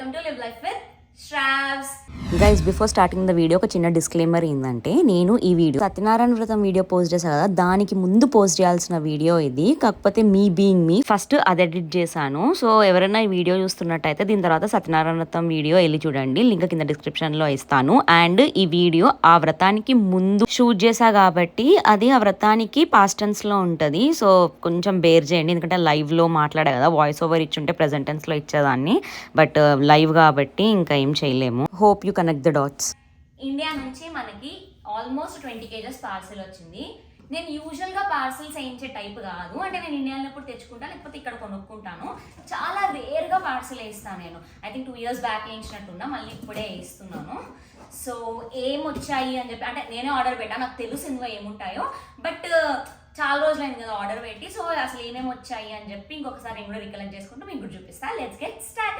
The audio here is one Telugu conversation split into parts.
Welcome to live life with Shravs guys before starting the video ఒక చిన్న డిస్క్లైమర్ ఏంటంటే నేను ఈ వీడియో సత్యనారాయణ వ్రతం వీడియో పోస్ట్ చేశాను కదా దానికి ముందు పోస్ట్ చేయాల్సిన వీడియో ఇది. కాకపోతే మీ బీయింగ్ మీ ఫస్ట్ అది ఎడిట్ చేశాను. సో ఎవరైనా ఈ వీడియో చూస్తున్నట్టయితే దీని తర్వాత సత్యనారాయణ వ్రతం వీడియో వెళ్ళి చూడండి. లింక్ కింద డిస్క్రిప్షన్లో ఇస్తాను. అండ్ ఈ వీడియో ఆ వ్రతానికి ముందు షూట్ చేశా కాబట్టి అది ఆ వ్రతానికి పాస్టెన్స్లో ఉంటది. సో కొంచెం బేర్ చేయండి. ఎందుకంటే లైవ్లో మాట్లాడే కదా వాయిస్ ఓవర్ ఇచ్చుంటే ప్రెసెంటెన్స్లో ఇచ్చేదాన్ని. బట్ లైవ్ uh, కాబట్టి ఇంకా ఏం చేయలేము. Hope you connect the dots India నుంచి మనకి ఆల్మోస్ట్ ట్వంటీ కేజెస్ పార్సల్ వచ్చింది. నేను యూజువల్గా పార్సల్స్ వేయించే టైప్ కాదు. అంటే నేను ఇండియాలో ఎప్పుడు తెచ్చుకుంటాను లేకపోతే ఇక్కడ కొనుక్కుంటాను. చాలా రేర్గా పార్సల్ వేస్తాను నేను. I think two years back వేయించినట్టున్నా మళ్ళీ ఇప్పుడే వేస్తున్నాను. సో ఏం వచ్చాయి అని చెప్పి అంటే నేనే ఆర్డర్ పెట్టాను నాకు తెలుసు ఇందులో ఏముంటాయో. బట్ uh, చాలా రోజులైంది కదా ఆర్డర్ పెట్టి. సో అసలు ఏమేమి వచ్చాయి అని చెప్పి ఇంకొకసారి నేను కూడా రికలెక్ట్ చేసుకుంటూ మీకు చూపిస్తాను లెట్స్ గెట్ స్టార్ట్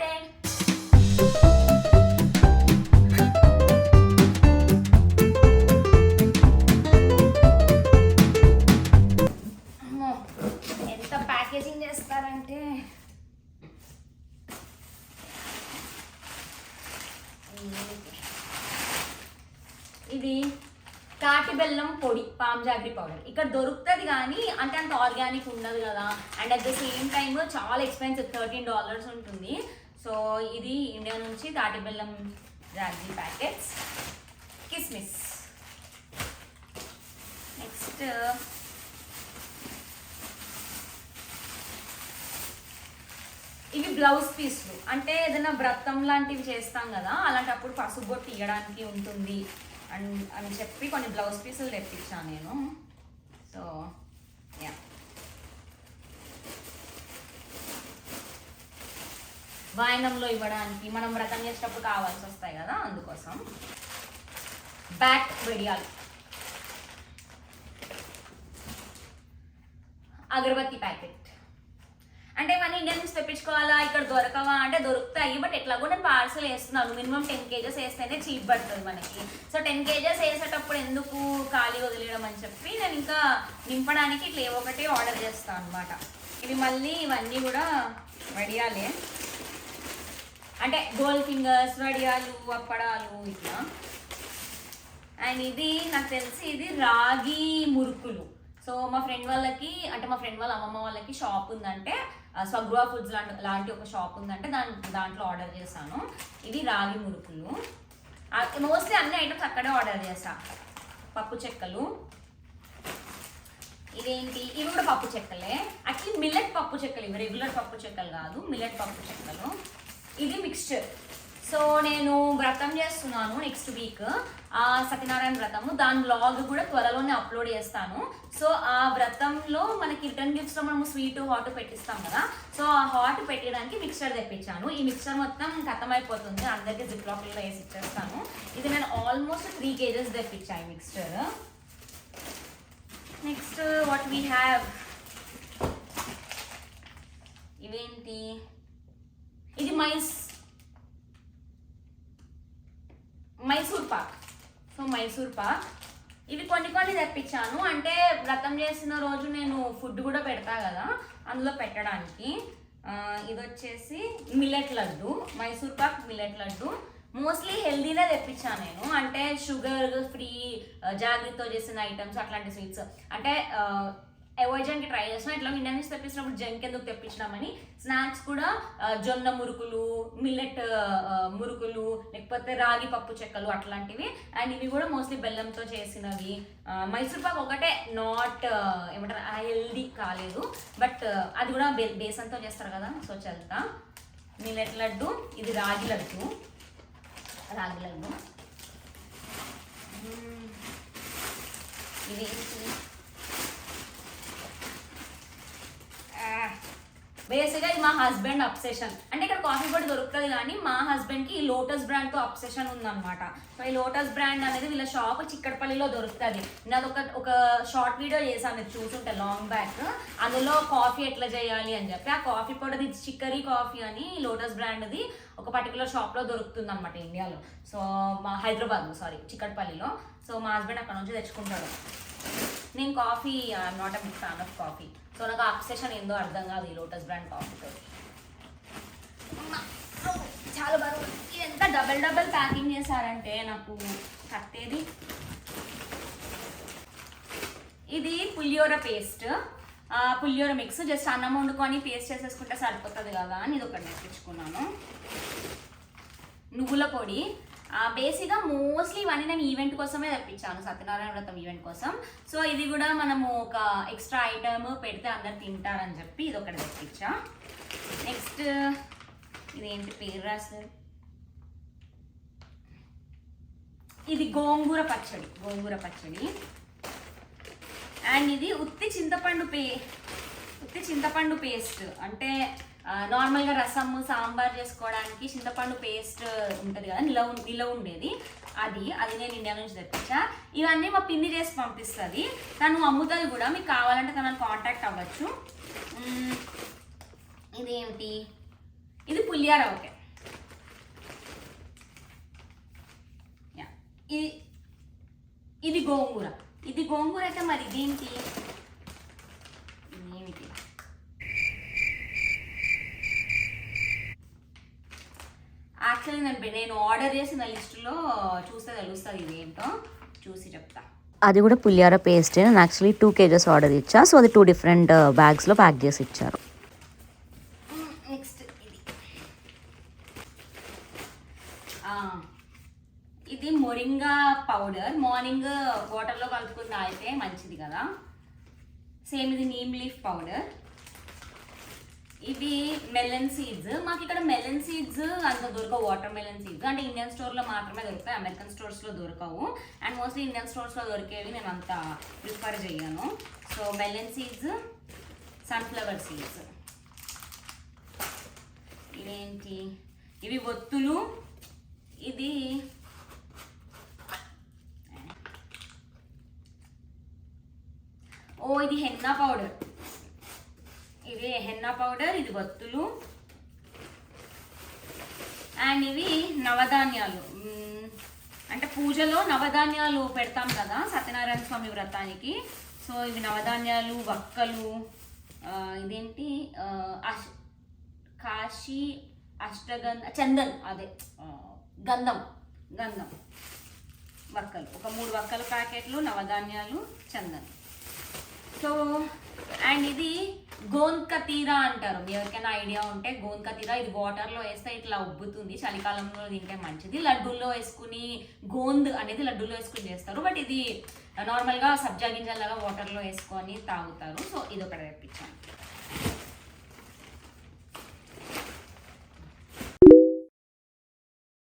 ఇది తాటి బెల్లం పొడి పామ్ జాగ్రీ పౌడర్ ఇక్కడ దొరుకుతుంది కానీ అంటే అంత ఆర్గానిక్ ఉండదు కదా. And at the same time చాలా ఎక్స్పెన్సివ్ థర్టీన్ డాలర్స్ ఉంటుంది. సో ఇది ఇండియా నుంచి తాటి బెల్లం జాగ్రీ ప్యాకెట్స్ కిస్మిస్. నెక్స్ట్ ఇవి బ్లౌజ్ పీస్లు. అంటే ఏదైనా వ్రతం లాంటివి చేస్తాం కదా అలాంటప్పుడు పసుపు తీయడానికి ఉంటుంది అని అని చెప్పి కొన్ని బ్లౌజ్ పీసులు తెప్పించాను నేను. సో యా వాయనంలో ఇవ్వడానికి మనం వ్రతం చేసేటప్పుడు కావాల్సి వస్తాయి కదా అందుకోసం. బ్యాక్ వెడియాలు. అగరబత్తి ప్యాకెట్. అంటే మన ఇండియా నుంచి తెప్పించుకోవాలా? ఇక్కడ దొరకవా? అంటే దొరుకుతాయి బట్ ఎట్లాగో నేను పార్సల్ వేస్తున్నాను. మినిమం టెన్ కేజెస్ వేస్తేనే చీప్ పడుతుంది మనకి. సో టెన్ కేజెస్ వేసేటప్పుడు ఎందుకు ఖాళీ వదిలేయడం అని చెప్పి నేను ఇంకా నింపడానికి ఇట్లా ఏవో ఒకటి ఆర్డర్ చేస్తాను అనమాట ఇవి మళ్ళీ ఇవన్నీ కూడా వడియాలే. అంటే గోల్డ్ ఫింగర్స్ వడియాలు అప్పడాలు ఇట్లా. అండ్ ఇది నాకు తెలిసి ఇది రాగి మురుకులు. సో మా ఫ్రెండ్ వాళ్ళకి అంటే మా ఫ్రెండ్ వాళ్ళ అమ్మమ్మ వాళ్ళకి షాప్ ఉందంటే స్వగృహ ఫుడ్స్ లాంటి లాంటి ఒక షాప్ ఉందంటే దాని దాంట్లో ఆర్డర్ చేశాను. ఇవి రాగి మురుకులు. మోస్ట్లీ అన్ని ఐటమ్స్ అక్కడే ఆర్డర్ చేశా. పప్పు చెక్కలు. ఇదేంటి? ఇవి కూడా పప్పు చెక్కలే. యాక్చువల్లీ మిల్లెట్ పప్పు చెక్కలు ఇవి రెగ్యులర్ పప్పు చెక్కలు కాదు మిల్లెట్ పప్పు చెక్కలు. ఇది మిక్స్చర్ సో నేను వ్రతం చేస్తున్నాను నెక్స్ట్ వీక్ ఆ సత్యనారాయణ వ్రతము. దాని బ్లాగ్ కూడా త్వరలోనే అప్లోడ్ చేస్తాను. సో ఆ వ్రతంలో మనకి రిటర్న్ గిఫ్ట్స్లో మనము స్వీట్ హాట్ పెట్టిస్తాం కదా. సో ఆ హాట్ పెట్టడానికి మిక్సర్ తెప్పించాను. ఈ మిక్స్చర్ మొత్తం ఖతం అయిపోతుంది అందరికీ జిప్ లాక్లో వేసి ఇచ్చేస్తాను. ఇది నేను ఆల్మోస్ట్ త్రీ కేజెస్ తెప్పించాను ఈ mixture next what we have ఇవేంటి? ఇది మైస్ మైసూర్ పాక్ సో మైసూర్ పాక్ ఇవి కొన్ని కొన్ని తెప్పించాను. అంటే వ్రతం చేసిన రోజు నేను ఫుడ్ కూడా పెడతా కదా అందులో పెట్టడానికి. ఇది వచ్చేసి millet laddu Mysore pak millet laddu. Mostly హెల్దీనే తెప్పించాను నేను. అంటే షుగర్ ఫ్రీ జాగ్రత్తతో చేసిన ఐటమ్స్ అట్లాంటి స్వీట్స్. అంటే అవాయిడ్ చేయడానికి ట్రై చేస్తున్నాం. ఇట్లా ఇండియా నుంచి తెప్పించినప్పుడు జంక్ ఎందుకు తెప్పించినామని స్నాక్స్ కూడా జొన్న మురుకులు మిల్లెట్ మురుకులు లేకపోతే రాగి పప్పు చెక్కలు అట్లాంటివి. అండ్ ఇవి కూడా మోస్ట్లీ బెల్లంతో చేసినవి. మైసూర్ పాక్ ఒకటే నాట్ ఏమంటారు హెల్దీ కాలేదు. బట్ అది కూడా బే బేసన్తో చేస్తారు కదా సో చల్తా. మిల్లెట్ లడ్డు ఇది రాగి లడ్డు. రాగి లడ్డు. ఇది బేసిక్గా ఇది మా హస్బెండ్ అప్సెషన్ అంటే ఇక్కడ కాఫీ పొడి దొరుకుతుంది కానీ మా హస్బెండ్కి ఈ లోటస్ బ్రాండ్ అప్సెషన్ ఉందన్నమాట. సో ఈ లోటస్ బ్రాండ్ అనేది వీళ్ళ షాప్ చిక్కడపల్లిలో దొరుకుతుంది. నేను ఒక ఒక షార్ట్ వీడియో చేశాను మీరు చూసుంటే లాంగ్ బ్యాక్ అందులో కాఫీ ఎట్లా చేయాలి అని చెప్పి. ఆ కాఫీ పొడిది చిక్కరీ కాఫీ అని లోటస్ బ్రాండ్ది ఒక పర్టికులర్ షాప్లో దొరుకుతుంది అనమాట ఇండియాలో. సో మా హైదరాబాద్ సారీ చిక్కడపల్లిలో. సో మా హస్బెండ్ అక్కడ నుంచి తెచ్చుకుంటాడు. నేను coffee I'm not a big fan of coffee so నాకు అప్సెషన్ ఏందో అర్థం కాదు ఈ లోటస్ బ్రాండ్ కాఫీతో. చాలా బాగా డబల్ డబల్ ప్యాకింగ్ చేశారంటే నాకు కట్టేది. ఇది puliyora paste. Puliyora mix just అన్నం వండుకొని పేస్ట్ చేసేసుకుంటే సరిపోతుంది కదా అని ఇది ఒకటి నేర్పించుకున్నాను నువ్వుల పొడి. బేసిక్గా మోస్ట్లీ ఇవన్నీ నేను ఈవెంట్ కోసమే తెప్పించాను సత్యనారాయణ వ్రతం ఈవెంట్ కోసం. సో ఇది కూడా మనము ఒక ఎక్స్ట్రా ఐటమ్ పెడితే అందరు తింటారని చెప్పి ఇది ఒకటి తెప్పించా. నెక్స్ట్ ఇదేంటి పేరు రాస్తారు ఇది గోంగూర పచ్చడి గోంగూర పచ్చడి. అండ్ ఇది ఉత్తి చింతపండు పే ఉత్తి చింతపండు పేస్ట్ అంటే నార్మల్గా రసము సాంబార్ చేసుకోవడానికి చింతపండు పేస్ట్ ఉంటుంది కదా నిలవ నిలవ ఉండేది. అది అది నేను ఇండియా నుంచి తెప్పించా. ఇవన్నీ మా పిన్ని చేసి పంపిస్తుంది. తను అమ్ముతుంది కూడా మీకు కావాలంటే తనని కాంటాక్ట్ అవ్వచ్చు. మ్మ్. ఇదేంటి? ఇది పులియార ఓకే. ఇది ఇది గోంగూర. ఇది గోంగూర అయితే మరి ఇదేంటి ఏమిటి యాక్చువల్లీ నేను ఆర్డర్ చేసిన లిస్టులో చూస్తే తెలుస్తుంది ఇది ఏంటో చూసి చెప్తా. అది కూడా పులియార పేస్ట్ నేను యాక్చువల్లీ టూ కేజెస్ ఆర్డర్ ఇచ్చా. సో అది టూ డిఫరెంట్ బ్యాగ్స్లో ప్యాక్ చేసి ఇచ్చారు. నెక్స్ట్ ఇది. ఇది మొరింగా పౌడర్ మార్నింగ్ వాటర్లో కలుపుకుని తాగితే మంచిది కదా. సేమ్ ఇది నీమ్ లీఫ్ పౌడర్ ఇవి మెలన్ సీడ్స్ మాకు ఇక్కడ మెలన్ సీడ్స్ అంత దొరకవు వాటర్ మెలన్ సీడ్స్ అంటే ఇండియన్ స్టోర్లో మాత్రమే దొరుకుతాయి అమెరికన్ స్టోర్స్లో దొరకవు. అండ్ మోస్ట్లీ ఇండియన్ స్టోర్స్లో దొరికేవి నేను అంత ప్రిఫర్ చేయను so melon seeds sunflower seeds ఇదేంటి? ఇవి ఒత్తులు. ఇది ఓ ఇది హెన్నా పౌడర్. ఇది హెన్నా పౌడర్ ఇది వత్తులు. అండ్ ఇవి నవధాన్యాలు. అంటే పూజలో నవధాన్యాలు పెడతాం కదా సత్యనారాయణ స్వామి వ్రతానికి. సో ఇవి నవధాన్యాలు వక్కలు ఇదేంటి? అష్ కాశీ అష్టగంధ చందన్ అదే గంధం గంధం. వక్కలు. ఒక మూడు వక్కల ప్యాకెట్లు నవధాన్యాలు చందన్. సో అండ్ ఇది గోన్కతీరా అంటారు. మీ ఎవరికైనా ఐడియా ఉంటే గోన్కతీరా ఇది వాటర్లో వేస్తే ఇట్లా ఉబ్బుతుంది. చలికాలంలో తింటే మంచిది. లడ్డూల్లో వేసుకుని గోంద్ అనేది లడ్డూలో వేసుకుని చేస్తారు. బట్ ఇది నార్మల్గా సబ్జా గింజల్లాగా వాటర్లో వేసుకొని తాగుతారు. సో ఇది ఒకటి తెప్పించాను.